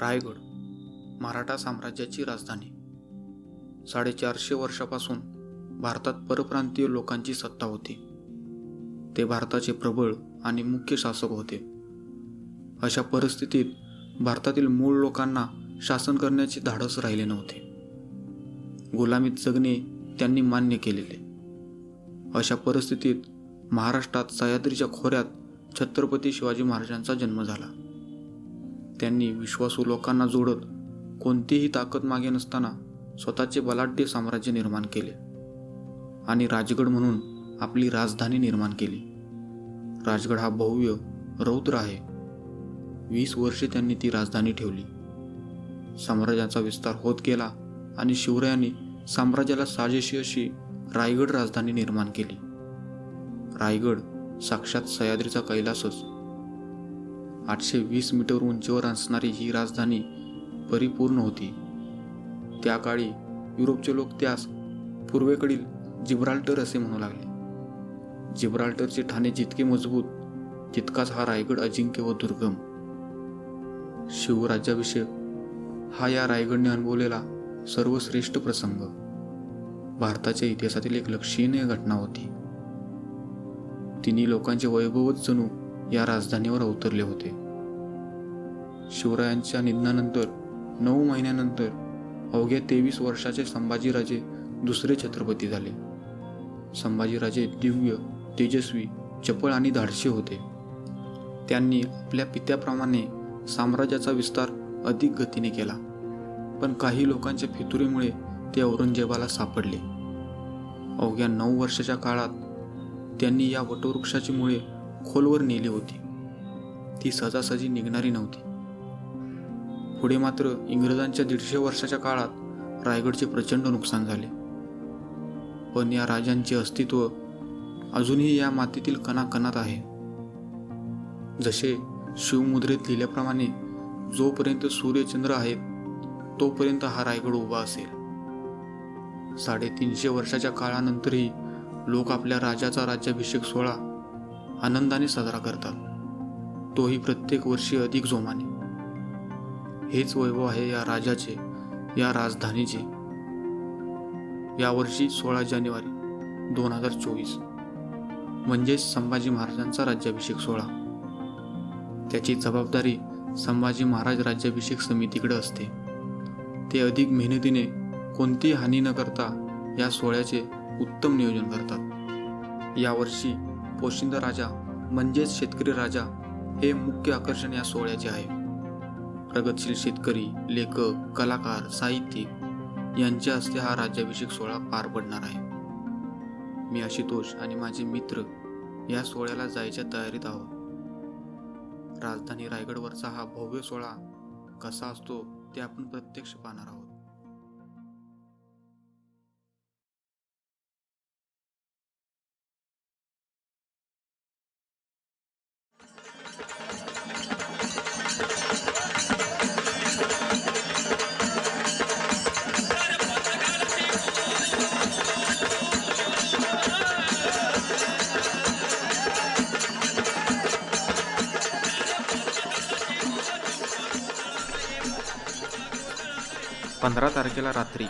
रायगड मराठा साम्राज्याची राजधानी. साडेचारशे वर्षापासून भारतात परप्रांतीय लोकांची सत्ता होती. ते भारताचे प्रबळ आणि मुख्य शासक होते. अशा परिस्थितीत भारतातील मूळ लोकांना शासन करण्याचे धाडस राहिले नव्हते. गुलामीत जगणे त्यांनी मान्य केलेले. अशा परिस्थितीत महाराष्ट्रात सह्याद्रीच्या खोऱ्यात छत्रपती शिवाजी महाराजांचा जन्म झाला. त्यांनी विश्वासू लोकांना जोडत कोणतीही ताकद मागे नसताना स्वतःचे बलाढ्य साम्राज्य निर्माण केले. आणि राजगड म्हणून आपली राजधानी निर्माण केली. राजगड हा भव्य रौद्र आहे. वीस वर्षे त्यांनी ती राजधानी ठेवली. साम्राज्याचा विस्तार होत गेला आणि शिवरायांनी साम्राज्याला साजेशी अशी रायगड राजधानी निर्माण केली. रायगड साक्षात सह्याद्रीचा कैलासच आठशे वीस मीटर उंचीवर असणारी ही राजधानी परिपूर्ण होती. त्या काळी युरोपचे लोक त्यास पूर्वेकडील जिब्राल्टर असे म्हणू लागले. जिब्राल्टरचे ठाणे जितके मजबूत तितकाच हा रायगड अजिंक्य व दुर्गम. शिवराज्याभिषेक हा या रायगडने अनुभवलेला सर्वश्रेष्ठ प्रसंग. भारताच्या इतिहासातील एक लक्षणीय घटना होती. तिन्ही लोकांचे वैभवच जणू या राजधानीवर अवतरले होते. शिवरायांच्या निधनानंतर नऊ महिन्यानंतर अवघ्या तेवीस वर्षाचे संभाजीराजे दुसरे छत्रपती झाले. संभाजीराजे दिव्य तेजस्वी चपळ आणि धाडशी होते. त्यांनी आपल्या पित्याप्रमाणे साम्राज्याचा विस्तार अधिक गतीने केला पण काही लोकांच्या फितुरीमुळे ते औरंगजेबाला सापडले. अवघ्या नऊ वर्षाच्या काळात त्यांनी या वटवृक्षाची मुळे खोलवर नेली होती. ती सहजासहजी निघणारी नव्हती. पुढे मात्र इंग्रजांच्या दीडशे वर्षाच्या काळात रायगडचे प्रचंड नुकसान झाले. पण या राजांचे अस्तित्व अजूनही या मातीतील कणाकणात आहे. जसे शिवमुद्रेत लिहिल्याप्रमाणे जोपर्यंत सूर्यचंद्र आहेत तोपर्यंत हा रायगड उभा असेल. साडेतीनशे वर्षाच्या काळानंतरही लोक आपल्या राजाचा राज्याभिषेक सोहळा आनंदाने साजरा करतात. तोही प्रत्येक वर्षी अधिक जोमाने. हेच वैभव आहे या राजाचे या राजधानीचे. यावर्षी सोळा जानेवारी दोन हजार चोवीस. म्हणजेच संभाजी महाराजांचा राज्याभिषेक सोहळा. त्याची जबाबदारी संभाजी महाराज राज्याभिषेक समितीकडे असते. ते अधिक मेहनतीने कोणतीही हानी न करता या सोहळ्याचे उत्तम नियोजन करतात. यावर्षी पोशिंद राजा म्हणजेच शेतकरी राजा हे मुख्य आकर्षण या सोहळ्याचे आहे. प्रगतशील शेतकरी लेखक कलाकार साहित्यिक यांच्या हस्ते हा राज्याभिषेक सोहळा पार पडणार आहे. मी आशुतोष आणि माझे मित्र या सोहळ्याला जायच्या तयारीत आहोत. राजधानी रायगडवरचा हा भव्य सोहळा कसा असतो ते आपण प्रत्यक्ष पाहणार आहोत. पंधरा तारखेला रात्री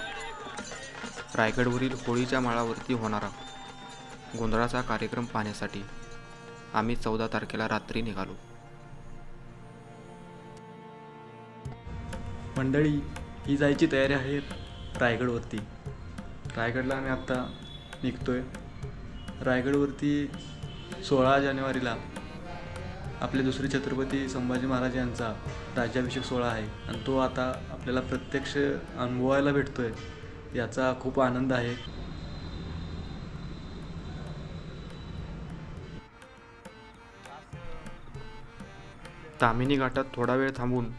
रायगडवरील होळीच्या माळावरती होणारा गोंधळाचा कार्यक्रम पाहण्यासाठी आम्ही चौदा तारखेला रात्री निघालो. मंडळी ही जायची तयारी आहे रायगडवरती. रायगडला आम्ही आत्ता निघतोय. रायगडवरती सोळा जानेवारीला आपले दुसरे छत्रपती संभाजी महाराज यांचा राज्याभिषेक सोहळा आहे. आणि तो आता आपल्याला प्रत्यक्ष अनुभवायला भेटतोय. याचा खूप आनंद आहे. तामिनी घाटात थोडा वेळ थांबून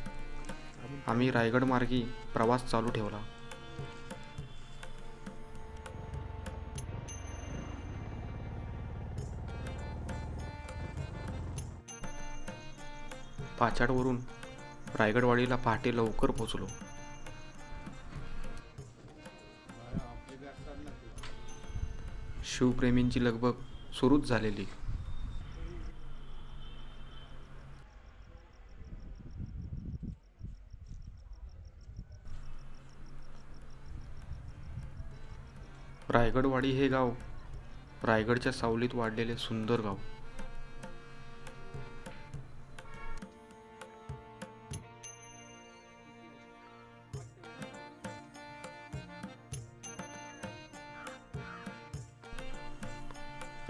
आम्ही रायगड मार्गी प्रवास चालू ठेवला. पाचाडवरून रायगडवाडीला पहाटे लवकर पोचलो शिवप्रेमींची लगबग सुरूच झालेली. रायगडवाडी हे गाव रायगडच्या सावलीत वाढलेले सुंदर गाव.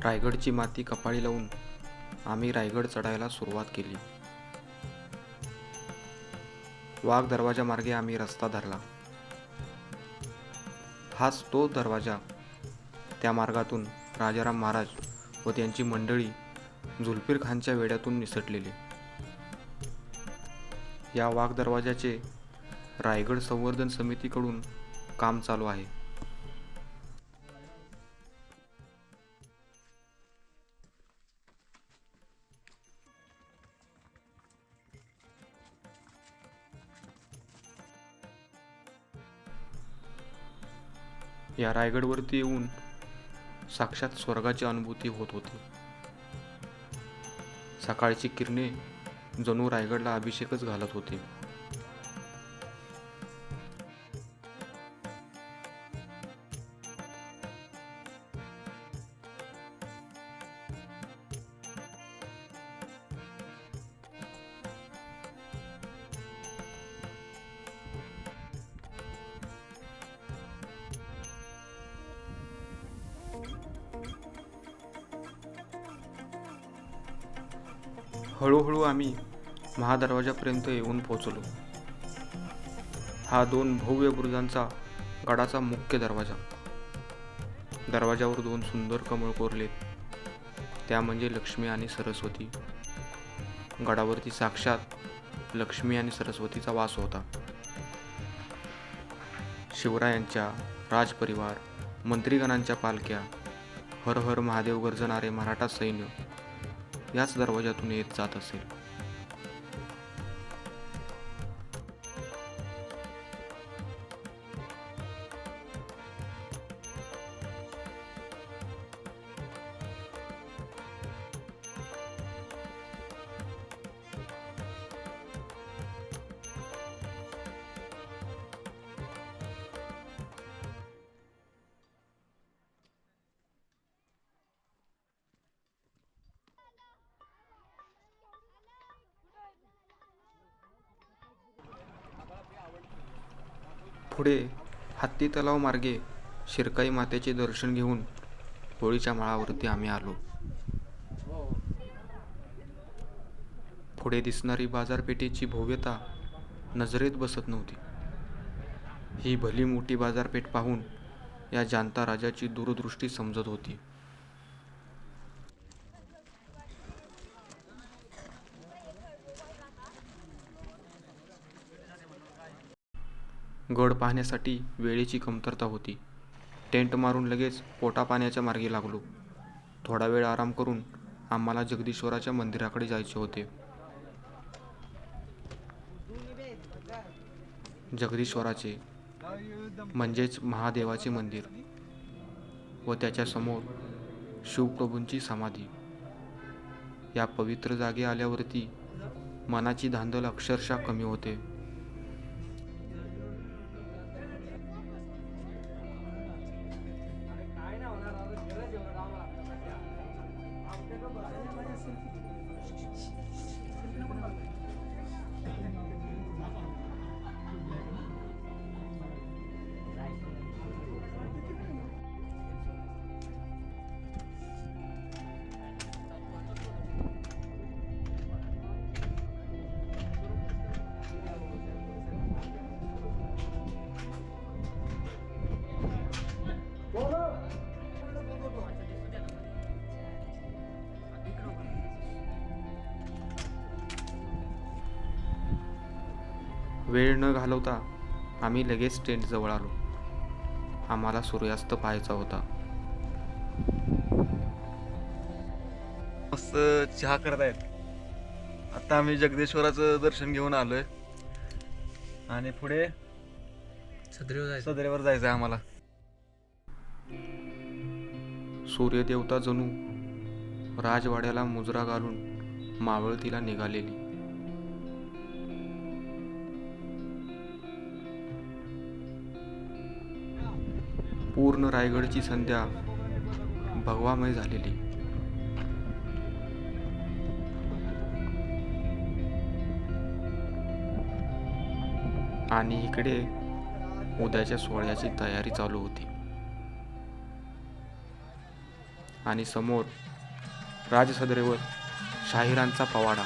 रायगडची माती कपाळी लावून आम्ही रायगड चढायला सुरुवात केली. वाघ दरवाजा मार्गे आम्ही रस्ता धरला. हाच तो दरवाजा. त्या मार्गातून राजाराम महाराज व त्यांची मंडळी जुल्फिर खानच्या वेड्यातून निसटलेली. या वाघ दरवाजाचे रायगड संवर्धन समितीकडून काम चालू आहे. या रायगडवरती येऊन साक्षात स्वर्गाची अनुभूती होत होती. सकाळची किरणे जणू रायगडला अभिषेकच घालत होते. हळूहळू आम्ही महादरवाजापर्यंत येऊन पोचलो हा दोन भव्य बुरुजांचा गडाचा मुख्य दरवाजा. दरवाजावर दोन सुंदर कमळ कोरलेत त्या म्हणजे लक्ष्मी आणि सरस्वती. गडावरती साक्षात लक्ष्मी आणि सरस्वतीचा वास होता. शिवरायांच्या राजपरिवार मंत्रीगणांच्या पालख्या हर हर महादेव गर्जणारे मराठा सैन्य याच दरवाजातून येत जात असेल. पुढे हत्ती तलाव मार्गे शिरकाई मातेचे दर्शन घेऊन होळीच्या माळावरती आम्ही आलो. पुढे दिसणारी बाजारपेठेची भव्यता नजरेत बसत नव्हती. ही भली मोठी बाजारपेठ पाहून या जाणता राजाची दूरदृष्टी समजत होती. गड पाहण्यासाठी वेळेची कमतरता होती. टेंट मारून लगेच पोटापाण्याच्या मार्गी लागलो. थोडा वेळ आराम करून आम्हाला जगदीश्वराच्या मंदिराकडे जायचे होते. जगदीश्वराचे म्हणजेच महादेवाचे मंदिर व त्याच्यासमोर शिवप्रभूंची समाधी. या पवित्र जागे आल्यावरती मनाची धांदल अक्षरशः कमी होते. वेळ न घालवता आम्ही लगेच टेंट जवळ आलो. आम्हाला सूर्यास्त पाहायचा होता. मस्त चहा करत आहेत आता आम्ही जगदेश्वराचं दर्शन घेऊन आलोय. आणि पुढे सदरेवर जायचं. आहे आम्हाला. सूर्यदेवता जणू राजवाड्याला मुजरा घालून मावळतीला निघालेली. पूर्ण रायगडची संध्या भगवामय झालेली. आणि इकडे उद्याच्या सोहळ्याची तयारी चालू होती. आणि समोर राजसदरेवर शाहिरांचा पवाडा.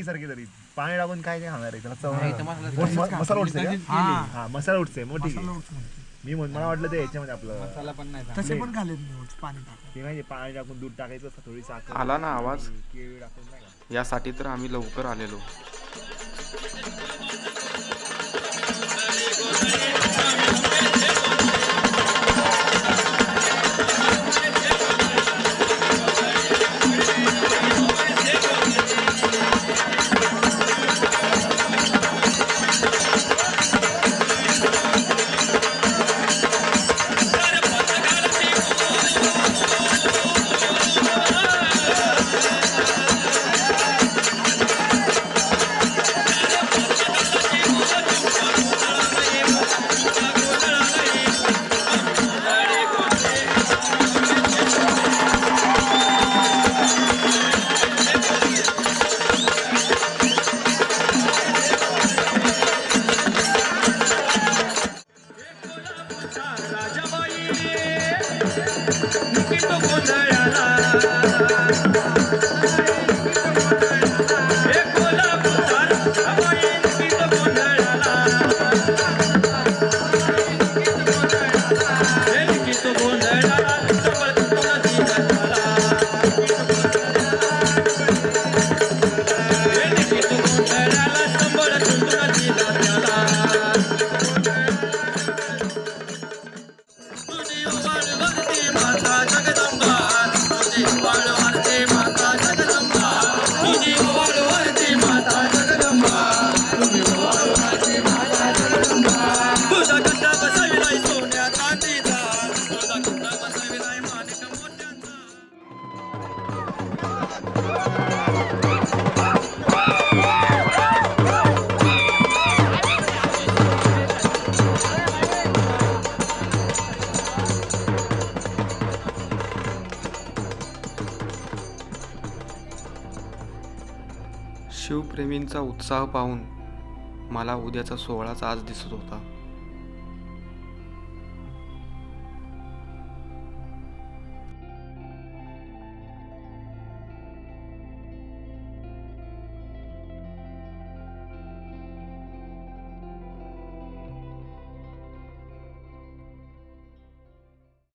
मॅगी सारखी तरी. पाणी टाकून काय नाही खाणार आहे? त्याला चव नाही. मसाला उठते का? हा. मसाला उठते मग ठीक आहे. मी म्हण- मला वाटलं ते याच्यामध्ये आपलं तसे पण घालेत नोट्स पाणी टाकून. ते पाणी टाकून दूध टाकायचं थोडी साखर आला ना आवाज? केळी टाकून नाही का? यासाठी तर आम्ही लवकर आलेलो. शिवप्रेमींचा उत्साह पाहून मला उद्याचा सोहळाच आज दिसत होता.